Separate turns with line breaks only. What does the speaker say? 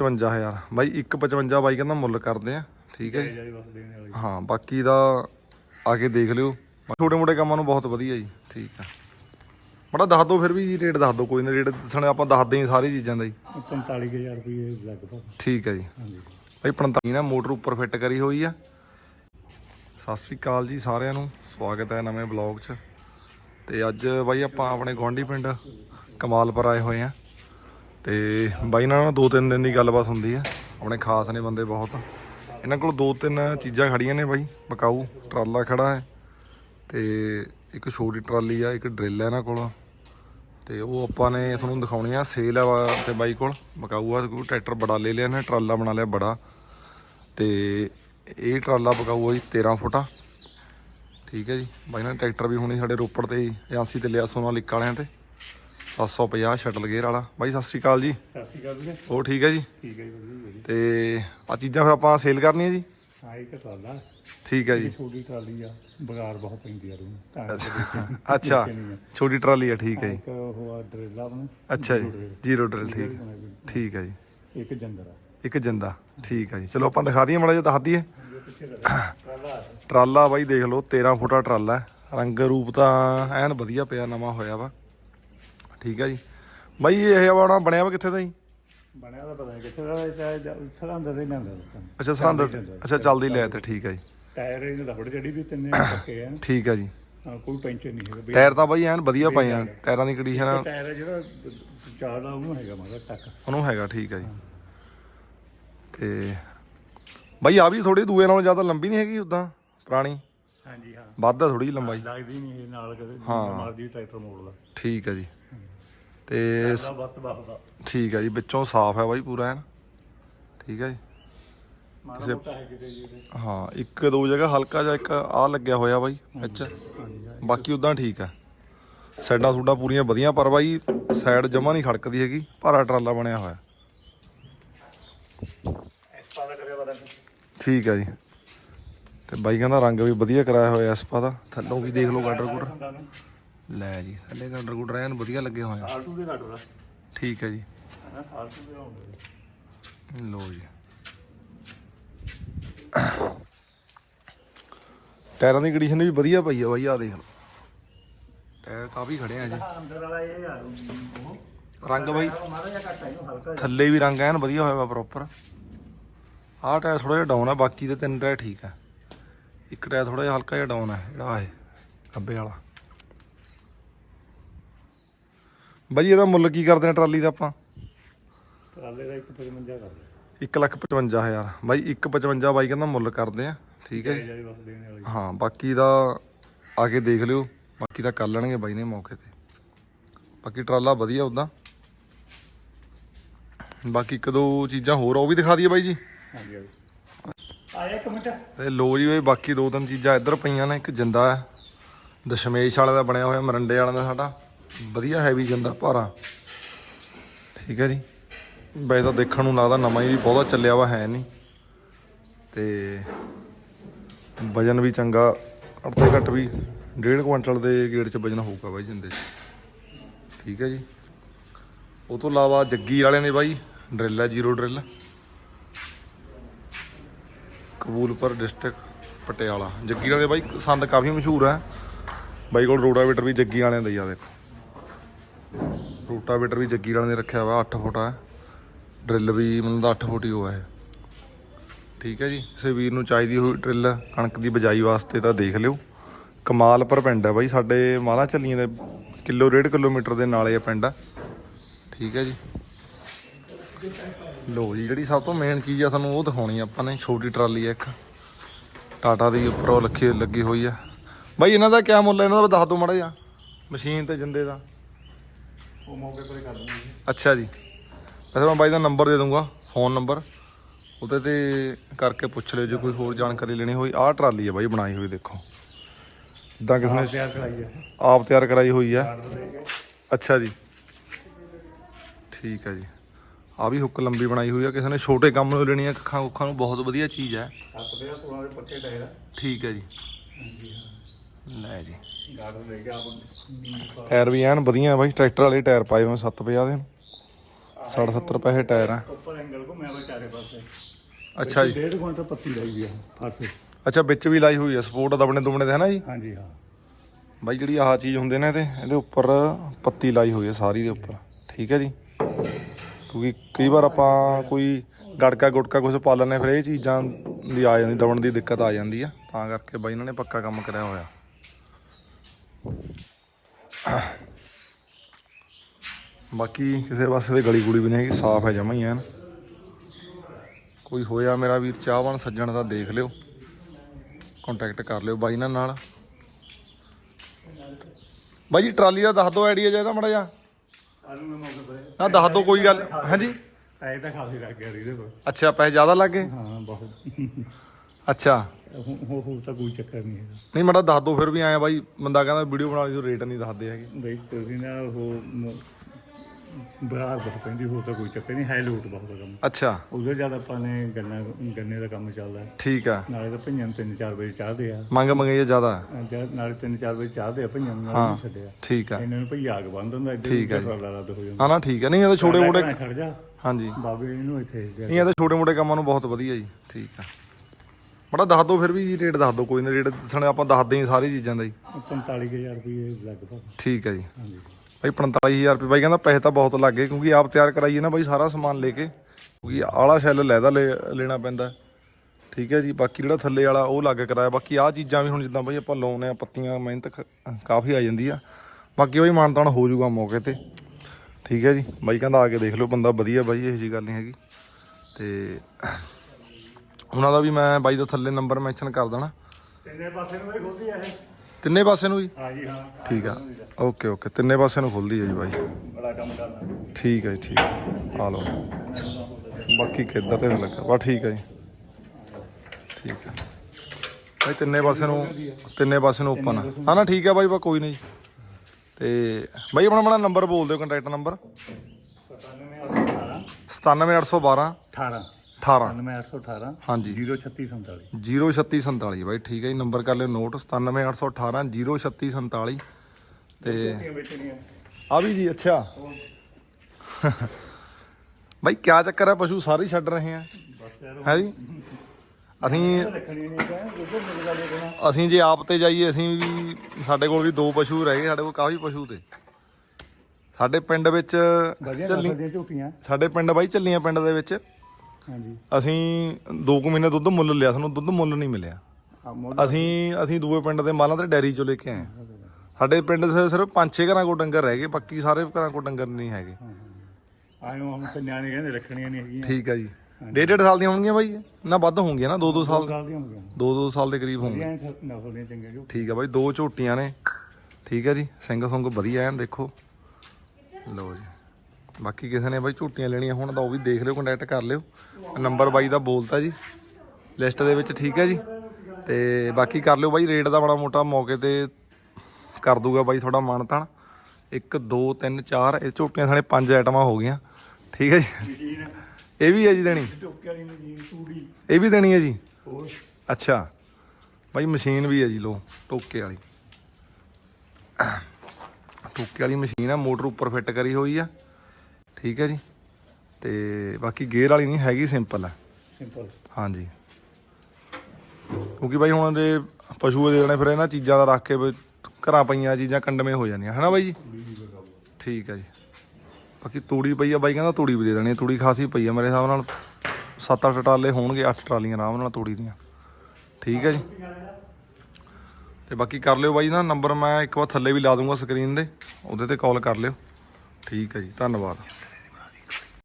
55000 ਬਾਈ 155 ਬਾਈ ਕਹਿੰਦਾ ਮੁੱਲ ਕਰਦੇ ਆ ਠੀਕ ਹੈ ਜੀ? ਹਾਂ ਬਾਕੀ ਦਾ ਆ ਕੇ ਦੇਖ ਲਿਓ। ਛੋਟੇ ਮੋਟੇ ਕੰਮਾਂ ਨੂੰ ਬਹੁਤ ਵਧੀਆ ਜੀ ਠੀਕ ਆ। ਬੜਾ ਦੱਸ ਦਿਓ ਫਿਰ ਵੀ ਜੀ ਰੇਟ ਦੱਸ ਦਿਓ ਕੋਈ ਨਾ ਰੇਟ ਦੱਸਣੇ ਆਪਾਂ ਦੱਸਦੇ ਹਾਂ ਸਾਰੀ ਚੀਜ਼ਾਂ ਦਾ ਜੀ।
45000 ਰੁਪਏ ਲਗਭਗ।
ਠੀਕ ਹੈ ਜੀ। ਭਾਈ 45 ਨਾ ਮੋਟਰ ਉੱਪਰ ਫਿੱਟ ਕਰੀ ਹੋਈ ਆ। ਸਤਿ ਸ੍ਰੀ ਅਕਾਲ ਜੀ ਸਾਰਿਆਂ ਨੂੰ ਸਵਾਗਤ ਹੈ ਨਵੇਂ ਬਲੌਗ 'ਚ। ਤੇ ਅੱਜ ਬਾਈ ਆਪਾਂ ਆਪਣੇ ਗੁਆਂਢੀ ਪਿੰਡ ਕਮਾਲਪੁਰ ਆਏ ਹੋਏ ਆ। ਤੇ ਬਾਈ ਨਾਲ ਦੋ ਤਿੰਨ ਦਿਨ ਦੀ ਗੱਲਬਾਤ ਹੁੰਦੀ ਆ। ਆਪਣੇ ਖਾਸ ਨੇ ਬੰਦੇ ਬਹੁਤ। ਇਹਨਾਂ ਕੋਲ ਦੋ ਤਿੰਨ ਚੀਜ਼ਾਂ ਖੜੀਆਂ ਨੇ ਬਾਈ। ਬਕਾਊ ਟਰਾਲਾ ਖੜਾ ਹੈ ਤੇ ਇੱਕ ਛੋਟੀ ਟਰਾਲੀ ਆ, ਇੱਕ ਡਰਿਲ ਹੈ ਇਹਨਾਂ ਕੋਲ। ਤੇ ਉਹ ਆਪਾਂ ਨੇ ਤੁਹਾਨੂੰ ਦਿਖਾਉਣੀ ਆ ਸੇਲ ਆ ਵਾ ਤੇ ਬਾਈ ਕੋਲ। ਬਕਾਊ ਆ ਟਰੈਕਟਰ ਬੜਾ ਲੈ ਲਿਆ ਨੇ ਟਰਾਲਾ ਬਣਾ ਲਿਆ ਬੜਾ। ਤੇ ਇਹ ਟਰਾਲਾ ਬਕਾਊ ਆ ਜੀ 13 ਫੁੱਟਾ ਠੀਕ ਹੈ ਜੀ। ਬਾਈ ਨਾਲ ਟਰੈਕਟਰ ਵੀ ਹੁਣੇ ਸਾਡੇ ਰੋਪੜ ਤੇ ਏਜੰਸੀ ਤੇ ਲਿਆ ਸੋਨਾਲੀਕਾ ਵਾਲਿਆਂ ਤੇ। 750 ਸ਼ਟਲ ਗੇਅਰ ਵਾਲਾ। ਬਾਈ ਸਤਿ ਸ਼੍ਰੀ ਅਕਾਲ ਜੀ।
ਸਤਿ ਸ਼੍ਰੀ ਅਕਾਲ ਵੀਰੇ।
ਉਹ ਠੀਕ ਹੈ ਜੀ?
ਠੀਕ ਹੈ ਜੀ ਵਧੀਆ
ਤੇ ਆ ਚੀਜ਼ਾਂ ਫਿਰ ਆਪਾਂ ਸੇਲ ਕਰਨੀਆਂ ਜੀ?
ਹਾਂ
ਠੀਕ ਹੈ ਜੀ।
ਛੋਟੀ ਟਰਾਲੀ ਆ ਬਗਾਰ ਬਹੁਤ ਪੈਂਦੀ ਆ ਰੂੰ
ਅੱਛਾ। ਛੋਟੀ ਟਰਾਲੀ ਆ ਠੀਕ ਹੈ ਜੀ।
ਇੱਕ ਉਹ ਆ ਡਰਿਲ ਆਪਣਾ।
ਅੱਛਾ ਜੀ। ਜ਼ੀਰੋ ਡਰਿਲ ਠੀਕ। ਠੀਕ ਹੈ ਜੀ।
ਇੱਕ ਜੰਦਰ ਆ।
ਇੱਕ ਜਿੰਦਾ ਠੀਕ ਹੈ ਜੀ। ਚਲੋ ਆਪਾਂ ਦਿਖਾ ਦਈਏ ਮਾੜਾ ਜਿਹਾ ਦੱਸ ਦਈਏ।
ਟਰਾਲਾ
ਬਾਈ ਦੇਖ ਲਓ 13 ਫੁੱਟਾ ਟਰਾਲਾ। ਰੰਗ ਰੂਪ ਤਾਂ ਐਨ ਵਧੀਆ ਪਿਆ ਨਵਾਂ ਹੋਇਆ ਵਾ। ਠੀਕ ਹੈ ਜੀ। ਬਾਈ ਇਹ ਆਪਣਾ ਬਣਿਆ ਵਾ ਕਿੱਥੇ ਦਾ ਜੀ?
ਬਣਿਆ ਤਾਂ ਪਤਾ ਨਹੀਂ ਕਿੱਥੇ ਦਾ ਇਹ ਸਰਹੰਦ ਦੇ ਲੈਂਦਾ
ਅੱਛਾ ਸਰਹੰਦ ਅੱਛਾ ਚੱਲਦੀ ਲੈ ਤੇ ਠੀਕ ਹੈ ਜੀ।
ਟਾਇਰ ਇਹਨਾਂ ਦਾ ਬੜੀ ਜੜੀ ਵੀ ਤਿੰਨੇ ਪੱਕੇ ਆ।
ਠੀਕ ਹੈ ਜੀ।
ਕੋਈ ਪੈਂਚਰ ਨਹੀਂ ਹੈਗਾ।
ਟਾਇਰ ਤਾਂ ਬਾਈ ਐਨ ਵਧੀਆ ਪਏ ਆ ਟਾਇਰਾਂ ਦੀ ਕੰਡੀਸ਼ਨ
ਟਾਇਰ ਜਿਹੜਾ ਚਾਰਦਾ ਉਹਨੂੰ ਹੈਗਾ ਮਾਰਾ ਟੱਕ
ਉਹਨੂੰ ਹੈਗਾ ਠੀਕ ਹੈ ਜੀ। ਤੇ ਬਾਈ ਆ ਵੀ ਥੋੜੀ ਦੂਏ ਨਾਲੋਂ ਜ਼ਿਆਦਾ ਲੰਬੀ ਨਹੀਂ ਹੈਗੀ ਉਦਾਂ ਪੁਰਾਣੀ?
ਹਾਂਜੀ ਹਾਂ।
ਵੱਧ ਆ ਥੋੜੀ ਲੰਬਾਈ।
ਲੱਗਦੀ ਨਹੀਂ ਇਹ ਨਾਲ ਕਦੇ ਮਰਜ਼ੀ ਟਰੈਕਟਰ ਮੋੜ ਲਾ।
ਠੀਕ ਹੈ ਜੀ। ਤੇ
ਦਾ ਵੱਤ ਵੱਤਦਾ
ਠੀਕ ਹੈ ਜੀ ਵਿੱਚੋਂ ਸਾਫ਼ ਹੈ ਬਾਈ ਪੂਰਾ ਐਨ। ਠੀਕ ਹੈ ਜੀ।
ਮਾਰਾ ਮੋਟਾ ਹੈ ਕਿਤੇ ਜੀ ਇਹਦੇ।
ਹਾਂ ਇੱਕ ਦੋ ਜਗ੍ਹਾ ਹਲਕਾ ਜਿਹਾ ਇੱਕ ਆ ਲੱਗਿਆ ਹੋਇਆ ਬਾਈ ਵਿੱਚ।
ਹਾਂਜੀ ਹਾਂ
ਬਾਕੀ ਉਦਾਂ ਠੀਕ ਆ। ਸਾਈਡਾਂ ਸੂਡਾਂ ਪੂਰੀਆਂ ਵਧੀਆ ਪਰ ਬਾਈ ਸਾਈਡ ਜਮਾ ਨਹੀਂ ਖੜਕਦੀ ਹੈਗੀ ਭਾਰਾ ਟਰਾਲਾ ਬਣਿਆ ਹੋਇਆ।
ਐਸਪਾ ਦਾ ਕਰਿਆ ਬੜਾ
ਠੀਕ ਆ ਜੀ। ਤੇ ਬਾਈ ਕਹਿੰਦਾ ਰੰਗ ਵੀ ਵਧੀਆ ਕਰਾਇਆ ਹੋਇਆ ਐਸਪਾ ਦਾ। ਥੱਲੋਂ ਵੀ ਦੇਖ ਲਓ ਗਾਡਰ ਗੁਡਰ
ਹੁੰਦਾ ਨਾ।
ਲੈ ਜੀ ਥੱਲੇ ਗਾਡਰ ਗੁਡਰ ਐਨ ਵਧੀਆ ਲੱਗੇ ਹੋਏ ਆ।
ਆਲਟੂ ਦੇ ਘੱਟ ਦਾ
ਠੀਕ ਹੈ ਜੀ।
ਹਨਾ ਆਲਟੂ ਦੇ ਆਉਂਦੇ
ਲਓ ਜੀ। ਟਾਇਰਾਂ ਦੀ ਕੰਡੀਸ਼ਨ ਵੀ ਵਧੀਆ ਪਈ ਆ ਬਾਈ ਆ ਦੇਖ ਲਓ। ਟਾਇਰ ਕਾਫੀ ਖੜੇ ਆ ਜੀ।
ਅੰਦਰ ਵਾਲਾ ਇਹ ਆ ਉਹ।
ਰੰਗ ਬਾਈ।
ਮਾਰਾ ਜਿਹਾ ਘੱਟ ਹੈ ਇਹਨੂੰ ਹਲਕਾ
ਥੱਲੇ ਵੀ ਰੰਗ ਐਨ ਵਧੀਆ ਹੋਇਆ ਵਾ ਪ੍ਰੋਪਰ ਆਹ ਟਾਇਰ ਥੋੜਾ ਜਿਹਾ ਡਾਊਨ ਆ ਬਾਕੀ ਦੇ ਤਿੰਨ ਟਾਇਰ ਠੀਕ ਆ। ਇੱਕ ਟਾਇਰ ਥੋੜਾ ਜਿਹਾ ਹਲਕਾ ਜਿਹਾ ਡਾਊਨ ਆ ਜਿਹੜਾ ਇਹ ਖੱਬੇ ਵਾਲਾ। ਬਾਈ ਇਹਦਾ ਮੁੱਲ ਕੀ ਕਰਦੇ ਆ ਟਰਾਲੀ ਦਾ ਆਪਾਂ?
ਟਰਾਲੇ ਦਾ ਇੱਕ 55 ਕਰ ਦੇ
155000 ਬਾਈ 155 ਬਾਈ ਕਹਿੰਦਾ ਮੁੱਲ ਕਰਦੇ ਆ ਠੀਕ ਹੈ ਜੀ?
ਜਾਈ ਬਸ ਦੇਣ ਵਾਲੀ।
ਹਾਂ ਬਾਕੀ ਦਾ ਆ ਕੇ ਦੇਖ ਲਿਓ। ਬਾਕੀ ਦਾ ਕਰ ਲੈਣਗੇ ਬਾਈ ਨੇ ਮੌਕੇ ਤੇ। ਬਾਕੀ ਟਰਾਲਾ ਵਧੀਆ ਉਦਾਂ ਬਾਕੀ ਇੱਕ ਦੋ ਚੀਜ਼ਾਂ ਹੋਰ ਉਹ ਵੀ ਦਿਖਾ ਦਈਏ ਬਾਈ ਜੀ।
ਹਾਂਜੀ ਹਾਂਜੀ। ਆਇਆ ਇੱਕ ਮਿੰਟ।
ਤੇ ਲੋ ਜੀ ਬਈ ਬਾਕੀ ਦੋ ਤਿੰਨ ਚੀਜ਼ਾਂ ਇੱਧਰ ਪਈਆਂ ਨੇ। ਇੱਕ ਜਿੰਦਾ ਹੈ। ਦਸ਼ਮੇਸ਼ ਵਾਲੇ ਦਾ ਬਣਿਆ ਹੋਇਆ ਮਰੰਡੇ ਵਾਲਾ ਦਾ ਸਾਡਾ। ਵਧੀਆ ਹੈਵੀ ਜਾਂਦਾ ਭਾਰਾ। ਠੀਕ ਹੈ ਜੀ। ਵੈਸੇ ਤਾਂ ਦੇਖਣ ਨੂੰ ਲੱਗਦਾ ਨਵਾਂ ਹੀ ਬਹੁਤਾ ਚੱਲਿਆ ਵਾ, ਹੈ ਨਹੀਂ। ਤੇ ਵਜਨ ਵੀ ਚੰਗਾ ਘੱਟ ਤੋਂ ਘੱਟ ਵੀ 1.5 ਕੁਇੰਟਲ ਦੇ ਗੇੜ 'ਚ ਵਜਨ ਹੋਊਗਾ ਬਾਈ ਜਿੰਦੇ 'ਚ। ਠੀਕ ਹੈ ਜੀ। ਉਹ ਤੋਂ ਇਲਾਵਾ ਜੱਗੀ ਵਾਲਿਆਂ ਦੇ ਬਾਈ, ਡਰਿੱਲ ਹੈ, zero drill. Kabulpur district Patiala. Jaggi ਵਾਲੇ ਬਾਈ ਸੰਦ ਕਾਫੀ ਮਸ਼ਹੂਰ ਹੈ। ਬਾਈ ਕੋਲ ਰੋਟਾਵੇਟਰ ਵੀ ਜੱਗੀ ਵਾਲਿਆਂ ਦਾ ਹੀ ਆ, ਦੇਖੋ। ਰੋਟਾਵੇਟਰ ਵੀ ਜੱਗੀ ਵਾਲਿਆਂ ਨੇ ਰੱਖਿਆ ਵਾ 8 ਫੁੱਟ ਆ। ਡਰਿੱਲ ਵੀ ਮੈਨੂੰ ਦਾ 8 ਫੁੱਟ ਹੀ ਹੋਇਆ ਹੈ ਠੀਕ ਹੈ ਜੀ, ਕਿਸੇ ਵੀਰ ਨੂੰ ਚਾਹੀਦੀ ਹੋਈ ਡਰਿੱਲ, ਕਣਕ ਦੀ ਬਜਾਈ ਵਾਸਤੇ ਤਾਂ ਦੇਖ ਲਿਓ। ਕਮਾਲਪੁਰ ਪਿੰਡ ਹੈ ਬਾਈ, ਸਾਡੇ ਮਾਲਾ ਚੱਲੀਆਂ ਦੇ ਕਿਲੋ, ਡੇਢ ਕਿਲੋਮੀਟਰ ਦੇ ਨਾਲੇ ਆ ਪਿੰਡ ਆ। ਠੀਕ ਹੈ ਜੀ। ਲੋ ਜੀ, ਜਿਹੜੀ ਸਭ ਤੋਂ ਮੇਨ ਚੀਜ਼ ਆ ਸਾਨੂੰ ਉਹ ਦਿਖਾਉਣੀ ਆਪਾਂ ਨੇ, ਛੋਟੀ ਟਰਾਲੀ ਆ ਇੱਕ। ਟਾਟਾ ਦੀ ਉੱਪਰੋਂ ਉਹ ਲੱਖੀ ਲੱਗੀ ਹੋਈ ਆ। ਬਾਈ, ਇਹਨਾਂ ਦਾ ਕਿਆ ਮੁੱਲ ਹੈ ਇਹਨਾਂ ਦਾ ਦੱਸ ਦਿਓ ਮਾੜਾ ਜਿਹਾ। ਮਸ਼ੀਨ ਤੇ ਜਿੰਦੇ ਦਾ।
ਉਹ ਮੌਕੇ ਪਰ ਹੀ ਕਰ ਦਿੰਦੇ ਜੀ
ਅੱਛਾ ਜੀ। ਵੈਸੇ ਮੈਂ ਬਾਈ ਦਾ ਨੰਬਰ ਦੇ ਦੂੰਗਾ ਫੋਨ ਨੰਬਰ। ਉਹਦੇ ਤੇ ਕਰਕੇ ਪੁੱਛ ਲਿਓ ਜੇ ਕੋਈ ਹੋਰ ਜਾਣਕਾਰੀ ਲੈਣੀ ਹੋਈ। ਆਹ ਟਰਾਲੀ ਆ ਬਾਈ ਬਣਾਈ ਹੋਈ ਦੇਖੋ। ਇਦਾਂ ਕਿਸ ਨੇ
ਤਿਆਰ ਕਰਾਈ ਹੈ
ਆਪ ਤਿਆਰ ਕਰਾਈ ਹੋਈ ਆ।
ਕਾਰਡ ਦੇ ਕੇ।
ਅੱਛਾ ਜੀ। ਠੀਕ ਹੈ ਜੀ। ਆ ਵੀ ਹੁੱਕ ਲੰਬੀ ਬਣਾਈ ਹੋਈ ਆ। ਕਿਸੇ ਨੇ ਛੋਟੇ ਕੰਮ ਨੂੰ ਲੈਣੀ ਆ ਅੱਖਾਂ ਉੱਖਾਂ ਨੂੰ ਬਹੁਤ ਵਧੀਆ ਚੀਜ਼ ਹੈ
ਸੱਤ ਦੇ ਸੋਲਾਂ ਦੇ ਪੱਕੇ ਟਾਇਰ ਆ।
ਠੀਕ ਹੈ ਜੀ।
ਹਾਂ।
ਲੈ ਜੀ। ਟਾਇਰ ਵੀ ਐਨ ਵਧੀਆ ਬਾਈ ਟਰੈਕਟਰ ਵਾਲੇ ਟਾਇਰ ਪਾਏ ਹੋਏ 750 ਦੇ। 60 70 ਪੈਸੇ ਟਾਇਰ ਆ।
ਉੱਪਰ ਐਂਗਲ ਘੁੰਮਿਆ ਵਾ ਚਾਰੇ ਪਾਸੇ।
ਅੱਛਾ ਜੀ।
ਡੇਢ ਕੁਇੰਟਲ ਪੱਤੀ ਲਾਈ ਵੀ ਆ ਫਰਸ਼
ਅੱਛਾ ਵਿੱਚ ਵੀ ਲਾਈ ਹੋਈ ਆ ਸਪੋਰਟ ਦਬਣੇ ਦੁਬਣੇ ਦੇ ਹੈ ਨਾ ਜੀ?
ਹਾਂਜੀ ਹਾਂ।
ਬਾਈ ਜਿਹੜੀ ਆਹ ਚੀਜ਼ ਹੁੰਦੇ ਨੇ ਇਹਦੇ ਇਹਦੇ ਉੱਪਰ ਪੱਤੀ ਲਾਈ ਹੋਈ ਹੈ ਸਾਰੀ ਦੇ ਉੱਪਰ। ਠੀਕ ਹੈ ਜੀ? ਕਿਉਂਕਿ ਕਈ ਵਾਰ ਆਪਾਂ ਕੋਈ ਗੜਕਾ ਗੁਟਕਾ ਕੁਝ ਪਾ ਲੈਂਦੇ ਫਿਰ ਇਹ ਚੀਜ਼ਾਂ ਦੀ ਆ ਜਾਂਦੀ ਦਬਣ ਦੀ ਦਿੱਕਤ ਆ ਜਾਂਦੀ ਆ। ਤਾਂ ਕਰਕੇ ਬਾਈ ਇਹਨਾਂ ਨੇ ਪੱਕਾ ਕੰਮ ਕਰਿਆ ਹੋਇਆ। ਬਾਕੀ ਕਿਸੇ ਪਾਸੇ ਤੇ ਗਲੀ ਗੁਲੀ ਵੀ ਨਹੀਂ ਹੈਗੀ ਸਾਫ਼ ਹੈ ਜਮਾਂ ਹੀ ਐਨ। ਕੋਈ ਹੋਇਆ ਮੇਰਾ ਵੀਰ ਚਾਹਵਾਨ ਸੱਜਣ ਦਾ ਦੇਖ ਲਿਓ। ਕੰਟੈਕਟ ਕਰ ਲਿਓ ਬਾਈ ਇਹਨਾਂ ਨਾਲ। ਬਾਈ ਜੀ ਟਰਾਲੀ ਦਾ ਦੱਸ ਦਿਓ ਆਈਡੀਆ ਜਿਹਾ ਇਹਦਾ ਮੜਾ ਜਾ ਨਾ ਦੱਸ ਦਿਓ ਕੋਈ ਗੱਲ। ਹਾਂਜੀ?
ਐ ਤਾਂ ਖਾਸੀ ਲੱਗ ਗਿਆ ਇਹਦੇ ਕੋਲ।
ਅੱਛਾ ਪੈਸੇ ਜ਼ਿਆਦਾ ਲੱਗੇ
ਹਾਂ ਬਹੁਤ।
ਅੱਛਾ।
ਹੁਣ ਹੋ ਹੋ ਤਾਂ ਕੋਈ ਚੱਕਰ ਨਹੀਂ ਹੈਗਾ।
ਨਹੀਂ ਮੜਾ ਦੱਸ ਦਿਓ ਫਿਰ ਵੀ ਆਇਆ ਬਾਈ ਬੰਦਾ ਕਹਿੰਦਾ ਵੀਡੀਓ ਬਣਾ ਲਈ ਤੂੰ ਰੇਟ ਨਹੀਂ ਦੱਸਦੇ ਹੈਗੇ।
ਬਈ ਤੁਸੀਂ ਨਾ ਉਹ ਬਰਾਰ ਬਹੁਤ ਪੈਂਦੀ ਹੋ ਤਾਂ ਕੋਈ ਚੱਕਰ ਨਹੀਂ ਹੈ ਲੂਟ ਬਹੁਤ ਕੰਮ।
ਅੱਛਾ।
ਉਦੋਂ ਜਦ ਆਪਾਂ ਨੇ ਗੰਨਾ ਗੰਨੇ ਦਾ ਕੰਮ ਚੱਲਦਾ।
ਠੀਕ ਆ।
ਨਾਲੇ ਤਾਂ ਭਈਆਂ ਨੂੰ ਤਿੰਨ ਚਾਰ ਵਜੇ ਚਾਹਦੇ ਆ
ਮੰਗ ਮੰਗਈ ਜ਼ਿਆਦਾ।
ਨਾਲੇ ਤਿੰਨ ਚਾਰ ਵਜੇ ਚਾਹਦੇ ਆ ਭਈਆਂ ਨੂੰ। ਨਾਲ ਛੱਡਿਆ।
ਠੀਕ ਆ।
ਇਹਨਾਂ ਨੂੰ ਭਈਆ ਆਗ ਬੰਦ ਹੁੰਦਾ ਇੱਧਰ
ਠੀਕ ਆ
ਹੋ ਜਾਂਦਾ।
ਨਾ ਨਾ ਠੀਕ ਆ। ਨਹੀਂ ਇਹ ਤਾਂ ਛੋਟੇ ਮੋਟੇ
ਛੱਡ ਜਾ।
ਹਾਂਜੀ।
ਬਾਬੇ ਇਹਨੂੰ ਇੱਥੇ
ਨਹੀਂ ਇਹ ਤਾਂ ਛੋਟੇ ਮੋਟੇ ਕੰਮਾਂ ਨੂੰ ਬਹੁਤ ਵਧੀਆ ਜੀ। ਠੀਕ ਆ। ਮੜਾ ਦੱਸ ਦਿਓ ਫਿਰ ਵੀ ਰੇਟ ਦੱਸ ਦਿਓ ਕੋਈ ਨਾ ਰੇਟ ਦੱਸਣੇ ਆਪਾਂ ਦੱਸਦੇ ਹੀ ਸਾਰੀ ਚੀਜ਼ਾਂ ਦਾ ਜੀ।
45000 ਰੁਪਏ ਲਗਭਗ।
ਠੀਕ ਆ ਜੀ।
ਹਾਂਜੀ।
ਭਾਈ 45000 ਰੁਪਏ ਬਾਈ ਕਹਿੰਦਾ ਪੈਸੇ ਤਾਂ ਬਹੁਤ ਲੱਗੇ ਕਿਉਂਕਿ ਆਪ ਤਿਆਰ ਕਰਾਈਏ ਨਾ ਬਾਈ ਸਾਰਾ ਸਮਾਨ ਲੈ ਕੇ ਕਿਉਂਕਿ ਆਲਾ ਸ਼ੈਲ ਲੈਦਾ ਲੈਣਾ ਪੈਂਦਾ। ਠੀਕ ਹੈ ਜੀ ਬਾਕੀ ਜਿਹੜਾ ਥੱਲੇ ਵਾਲਾ ਉਹ ਲੱਗ ਕਰਾਇਆ ਬਾਕੀ ਆਹ ਚੀਜ਼ਾਂ ਵੀ ਹੁਣ ਜਿੱਦਾਂ ਬਾਈ ਆਪਾਂ ਲਾਉਨੇ ਆ ਪੱਤੀਆਂ ਮਿਹਨਤ ਕਾਫੀ ਆ ਜਾਂਦੀ ਆ। ਬਾਕੀ ਬਾਈ ਮਾਨਤਾਨ ਹੋ ਜਾਊਗਾ ਮੌਕੇ ਤੇ। ਠੀਕ ਹੈ ਜੀ ਬਾਈ ਕਹਿੰਦਾ ਆ ਕੇ ਦੇਖ ਲਓ ਬੰਦਾ ਵਧੀਆ ਬਾਈ ਇਹੋ ਜੀ ਗੱਲ ਨਹੀਂ ਹੈਗੀ। ਤੇ ਉਹਨਾਂ ਦਾ ਵੀ ਮੈਂ ਬਾਈ ਦਾ ਥੱਲੇ ਨੰਬਰ ਮੈਂਸ਼ਨ ਕਰ ਦੇਣਾ।
ਤਿੰਨੇ ਪਾਸੇ ਨੂੰ ਇਹ ਖੋਲਦੀ ਆ ਇਹ।
ਤਿੰਨੇ ਪਾਸੇ ਨੂੰ ਜੀ
ਹਾਂਜੀ ਹਾਂ।
ਠੀਕ ਆ। Okay okay. ਤਿੰਨੇ ਪਾਸੇ ਨੂੰ ਖੁੱਲਦੀ ਹੈ ਜੀ ਬਾਈ।
ਬੜਾ ਕੰਮ ਕਰਨਾ।
ਠੀਕ ਹੈ ਜੀ ਠੀਕ ਹੈ ਆ ਲਓ। ਬਾਕੀ ਕਿੱਦਾਂ ਤੇ ਲੱਗਾ। ਬਾ ਠੀਕ ਹੈ ਜੀ। ਠੀਕ ਹੈ ਭਾਈ ਤਿੰਨੇ ਪਾਸੇ ਨੂੰ ਤਿੰਨੇ ਪਾਸੇ ਨੂੰ ਓਪਨ ਆ। ਹਾਂ ਨਾ ਠੀਕ ਹੈ ਬਾਈ ਬਾ ਕੋਈ ਨਹੀਂ ਤੇ ਬਾਈ ਆਪਣਾ ਆਪਣਾ ਨੰਬਰ ਬੋਲ ਦਿਓ ਕੰਟੈਕਟ ਨੰਬਰ। 97812
18
18
9818
ਹਾਂਜੀ।
03647
03647 ਬਾਈ ਠੀਕ ਹੈ ਜੀ ਨੰਬਰ ਕਰ ਲਿਓ ਨੋਟ 97818 03647 ਤੇ ਆ ਵੀ ਜੀ ਅੱਛਾ। ਬਾਈ ਕਿਆ ਚੱਕਰ ਹੈ ਪਸ਼ੂ ਸਾਰੇ ਛੱਡ ਰਹੇ ਆ? ਹੈ ਜੀ? ਅਸੀਂ ਅਸੀਂ ਜੇ ਆਪ ਤੇ ਜਾਈਏ ਅਸੀਂ ਵੀ ਸਾਡੇ ਕੋਲ ਵੀ ਦੋ ਪਸ਼ੂ ਰਹਿ ਗਏ ਸਾਡੇ ਕੋਲ ਕਾਫੀ ਪਸ਼ੂ ਤੇ। ਸਾਡੇ ਪਿੰਡ ਵਿੱਚ ਚੱਲੀ ਸਾਡੇ ਪਿੰਡ ਬਾਈ ਚੱਲੀਆਂ ਪਿੰਡ ਦੇ ਵਿੱਚ।
ਹਾਂਜੀ।
ਅਸੀਂ 2 ਕੁ ਮਹੀਨੇ ਦੁੱਧ ਮੁੱਲ ਲਿਆ ਸਾਨੂੰ ਦੁੱਧ ਮੁੱਲ ਨਹੀਂ ਮਿਲਿਆ।
ਆ ਮੁੱਲ
ਅਸੀਂ ਅਸੀਂ ਦੂਏ ਪਿੰਡ ਦੇ ਮਾਲਾਂ ਤੇ ਡੈਰੀ ਚੋਂ ਲੈ ਕੇ ਆਏ ਹਾਂ। ਸਾਡੇ ਪਿੰਡ 'ਚ ਸਿਰਫ 5-6 ਘਰਾਂ ਕੋਲ ਡੰਗਰ ਰਹਿ ਗਏ ਬਾਕੀ ਸਾਰੇ ਘਰਾਂ ਕੋਲ ਡੰਗਰ ਨਹੀਂ ਹੈਗੇ।
ਆਇਓ ਹੁਣ ਤੇ ਨਿਆਣੇ ਕਹਿੰਦੇ ਰੱਖਣੀਆਂ ਨਹੀਂ ਹੈਗੀਆਂ।
ਠੀਕ ਆ ਜੀ। ਡੇਢ ਡੇਢ ਸਾਲ ਦੀਆਂ ਹੋਣਗੀਆਂ ਬਾਈ ਨਾ ਵੱਧ ਹੋਣਗੀਆਂ ਨਾ 2-2 ਸਾਲ।
ਸਾਲ ਦੀਆਂ ਹੋ ਗਈਆਂ
2-2 ਸਾਲ ਦੇ ਕਰੀਬ ਹੋਣਗੇ
ਵਧੀਆ ਨਸਲ ਦੀਆਂ ਚੰਗੀਆਂ ਝੂਟੀਆਂ
ਠੀਕ ਆ ਬਾਈ ਦੋ ਝੋਟੀਆਂ ਨੇ। ਠੀਕ ਹੈ ਜੀ ਸਿੰਘ ਸੁੰਗ ਵਧੀਆ ਐਨ ਦੇਖੋ। ਲਓ ਜੀ। ਬਾਕੀ ਕਿਸੇ ਨੇ ਬਾਈ ਝੂਟੀਆਂ ਲੈਣੀਆਂ ਹੋਣ ਤਾਂ ਉਹ ਵੀ ਦੇਖ ਲਿਓ ਕੰਟੈਕਟ ਕਰ ਲਿਓ। ਨੰਬਰ ਬਾਈ ਦਾ ਬੋਲਤਾ ਜੀ। ਲਿਸਟ ਦੇ ਵਿੱਚ ਠੀਕ ਹੈ ਜੀ। ਤੇ ਬਾਕੀ ਕਰ ਲਿਓ ਬਾਈ ਰੇਟ ਦਾ ਬੜਾ ਮੋਟਾ ਮੌਕੇ ਤੇ ਕਰ ਦੂਗਾ ਬਾਈ ਤੁਹਾਡਾ ਮਨ ਮਾਨਤਾਨ 1 2 3 4 ਇਹ ਝੋਟੀਆਂ ਸਾਡੇ ਪੰਜ ਆਈਟਮਾਂ ਹੋ ਗਈਆਂ। ਠੀਕ ਹੈ ਜੀ। ਇਹ ਵੀ ਹੈ ਜੀ ਦੇਣੀ? ਇਹ ਵੀ ਦੇਣੀ ਹੈ ਜੀ? ਅੱਛਾ। ਬਾਈ ਮਸ਼ੀਨ ਵੀ ਹੈ ਜੀ ਲੋ ਟੋਕੇ ਵਾਲੀ। ਟੋਕੇ ਵਾਲੀ ਮਸ਼ੀਨ ਆ, ਮੋਟਰ ਉੱਪਰ ਫਿੱਟ ਕਰੀ ਹੋਈ ਆ। ਠੀਕ ਹੈ ਜੀ। ਤੇ ਬਾਕੀ ਗੇਅਰ ਵਾਲੀ ਨਹੀਂ ਹੈਗੀ ਸਿੰਪਲ ਆ।
ਸਿੰਪਲ
ਹਾਂਜੀ। ਕਿਉਂਕਿ ਬਾਈ ਹੁਣ ਦੇ ਪਸ਼ੂ ਦੇ ਦੇਣੇ ਫਿਰ ਇਹਨਾਂ ਚੀਜ਼ਾਂ ਦਾ ਰੱਖ ਕੇ ਵੀ ਘਰਾਂ ਪਈਆਂ ਚੀਜ਼ਾਂ ਕੰਡਮੇ ਹੋ ਜਾਂਦੀਆਂ। ਹਨਾ ਬਾਈ ਜੀ? ਠੀਕ ਹੈ ਜੀ। ਬਾਕੀ ਤੂੜੀ ਪਈ ਆ ਬਾਈ ਕਹਿੰਦਾ ਤੂੜੀ ਵੀ ਦੇ ਦੇਣੀ। ਤੂੜੀ ਖਾਸੀ ਪਈ ਆ ਮੇਰੇ ਹਿਸਾਬ ਨਾਲ। 7-8 ਟਰਾਲੇ ਹੋਣਗੇ 8 ਟਰਾਲੀਆਂ ਆਰਾਮ ਨਾਲ ਤੂੜੀ ਦੀਆਂ। ਠੀਕ ਹੈ ਜੀ। ਤੇ ਬਾਕੀ ਕਰ ਲਿਓ ਬਾਈ ਨਾ ਨੰਬਰ ਮੈਂ ਇੱਕ ਵਾਰ ਥੱਲੇ ਵੀ ਲਾ ਦੂੰਗਾ ਸਕਰੀਨ ਦੇ। ਉਹਦੇ ਤੇ ਕਾਲ ਕਰ ਲਿਓ। ਠੀਕ ਹੈ ਜੀ। ਧੰਨਵਾਦ।